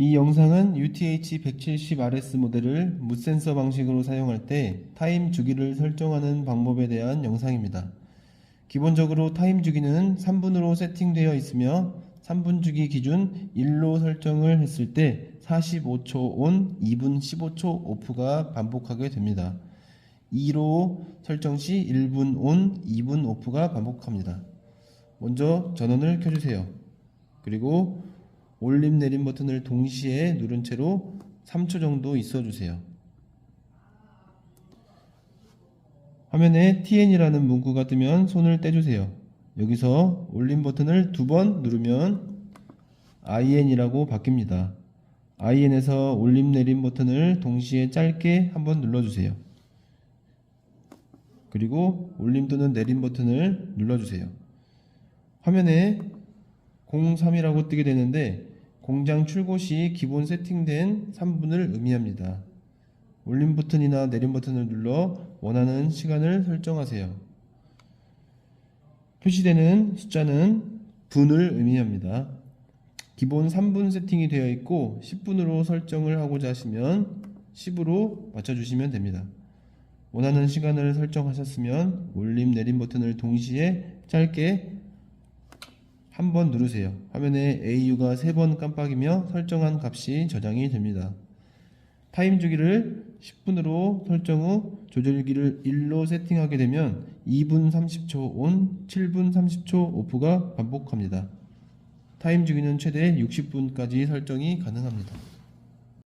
이 영상은 UTH-170RS 모델을 무센서 방식으로 사용할 때 타임 주기를 설정하는 방법에 대한 영상입니다. 기본적으로 타임 주기는 3분으로 세팅되어 있으며 3분 주기 기준 1로 설정을 했을 때 45초 온, 2분 15초 오프가 반복하게 됩니다. 2로 설정 시 1분 온, 2분 오프가 반복합니다. 먼저 전원을 켜주세요. 그리고 올림 내림 버튼을 동시에 누른 채로 3초 정도 있어 주세요. 화면에 TN이라는 문구가 뜨면 손을 떼주세요. 여기서 올림 버튼을 두 번 누르면 IN이라고 바뀝니다. IN에서 올림 내림 버튼을 동시에 짧게 한번 눌러주세요. 그리고 올림 또는 내림 버튼을 눌러주세요. 화면에 03이라고 뜨게 되는데 공장 출고 시 기본 세팅된 3분을 의미합니다. 올림 버튼이나 내림 버튼을 눌러 원하는 시간을 설정하세요. 표시되는 숫자는 분을 의미합니다. 기본 3분 세팅이 되어 있고 10분으로 설정을 하고자 하시면 10으로 맞춰주시면 됩니다. 원하는 시간을 설정하셨으면 올림 내림 버튼을 동시에 짧게 한 번 누르세요. 화면에 AU가 3번 깜빡이며 설정한 값이 저장이 됩니다. 타임 주기를 10분으로 설정 후 조절기를 1로 세팅하게 되면 2분 30초 온, 7분 30초 오프가 반복합니다. 타임 주기는 최대 60분까지 설정이 가능합니다.